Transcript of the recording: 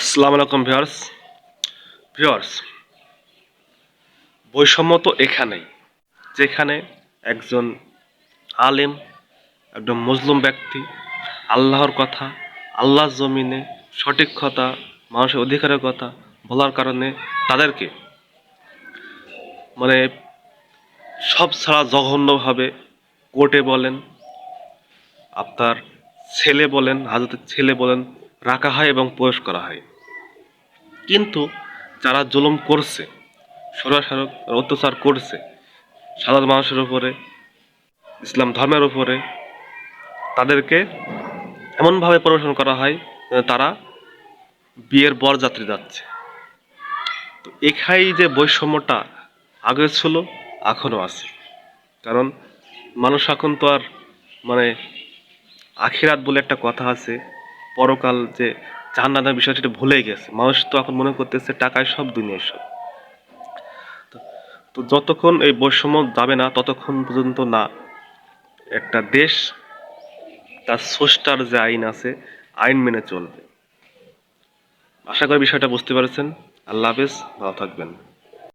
আসসালামু আলাইকুম viewers. Viewers, বৈষম্য তো এখানেই, যেখানে একজন আলেম, একজন মজলুম ব্যক্তি, আল্লাহর কথা, আল্লাহর জমিনে সঠিক কথা, মানুষের অধিকারের কথা বলার কারণে তাদেরকে মানে সব ছাড়া জঘন্যভাবে কোর্টে বলেন, আপনার ছেলে বলেন, হাজতের ছেলে বলেন, রাখা হয় এবং প্রবেশ করা হয়। কিন্তু যারা জুলুম করছে সরাসরি অত্যাচার করছে, সাধারণ মানুষের উপরে, ইসলাম ধর্মের উপরে, তাদেরকে এমনভাবে পরিবেশন করা হয় তারা বিয়ের বরযাত্রী যাচ্ছে। তো এখাই যে বৈষম্যটা আগে ছিল, এখনও আছে। কারণ মানুষ এখন তো আর মানে আখিরাত বলে একটা কথা আছে, পরকাল যে জান্নাতের বিষয়টা সেটা ভুলে গেছে। মানুষ তো এখন মনে করতেছে টাকায় সব দুনিয়ায় সব। তো যতক্ষণ এই বৈষম্য যাবে না, ততক্ষণ পর্যন্ত না, একটা দেশ তার স্রষ্টার যে আইন আছে, আইন মেনে চলবে। আশা করি বিষয়টা বুঝতে পারছেন। আল্লাহ হাফেজ, ভালো থাকবেন।